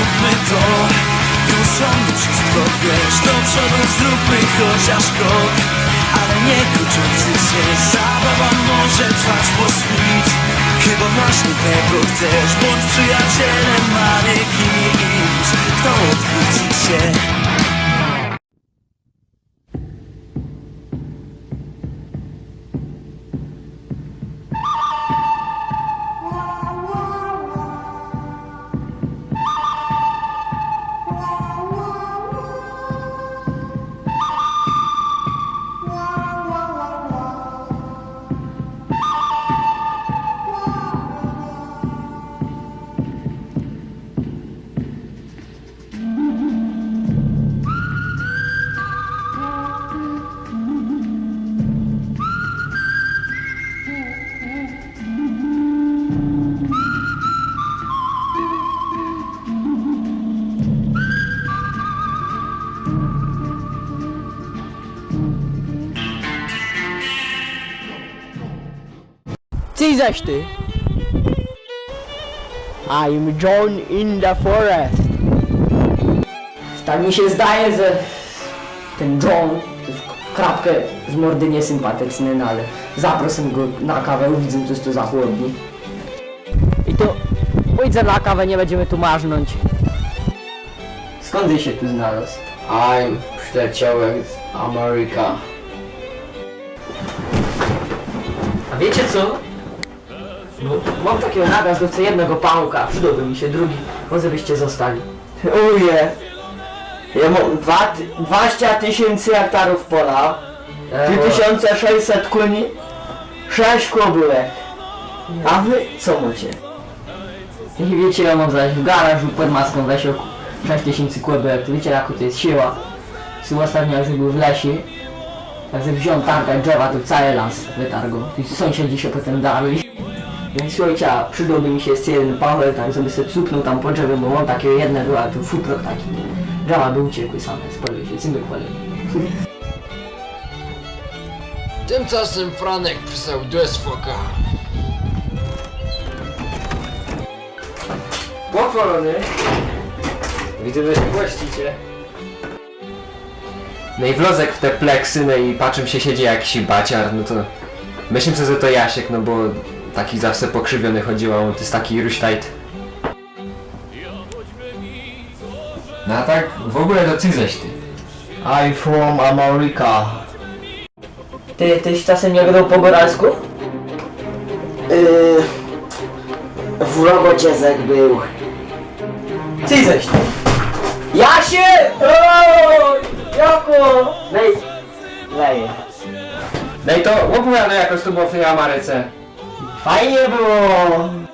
zróbmy to. Już o mnie wszystko wiesz. Do przodu zróbmy chociaż krok. Ale nie kończący się. Zabawa może trwać po świt. Chyba właśnie tego chcesz. Bądź przyjacielem, a nie kimś Kto odwróci Ty zaś ty. I'm John in the forest. Tak mi się zdaje, że ten John to jest krapkę z mordy niesympatyczny, no ale zaproszę go na kawę, widzę coś to za chłodni. I to pójdę na kawę, nie będziemy tu marznąć. Skąd ty się tu znalazł? I'm przyjaciółek z Ameryka. A wiecie co? No, mam takiego naraz do co jednego pałka, przydałby mi się drugi, może byście zostali. Uje. Ja mam dwa ty- 20 tysięcy hektarów pola, E, 2600 koni, 6 kobyłek. A wy co macie? I wiecie, ja mam zaś w garażu pod maską w lesie 6000 kłębek, to wiecie jaka to jest siła. Są ostatnio jak był w lesie, jak sobie wziąłem targać drzewa, to cały las wytargał. I sąsiedzi się potem dali. Więc słuchajcie, a przydałby mi się jeden pałek, tak żeby sobie cupnął tam po drzewie, bo mam takiego jednego, a tu futro taki. Drzewa by uciekły same, spaliły się, cymbek palili. Tymczasem Franek przysłał do SVK. Pochwalony. Widzę, że się właścicie. No i wlozek w te pleksy, no i patrzę się siedzi jakiś baciar, no to myślę sobie, że to Jasiek, no bo taki zawsze pokrzywiony chodził, a on to jest taki ruśtajt. No a tak w ogóle to ty ty. I'm from America. Ty, tyś czasem nie gadał po góralsku? Yy, w Rogodziezek był. Ty ty. Jasie! Oj! Jako! Lej. No i to opowiadaj jakoś to było w tej Ameryce. Fajnie było.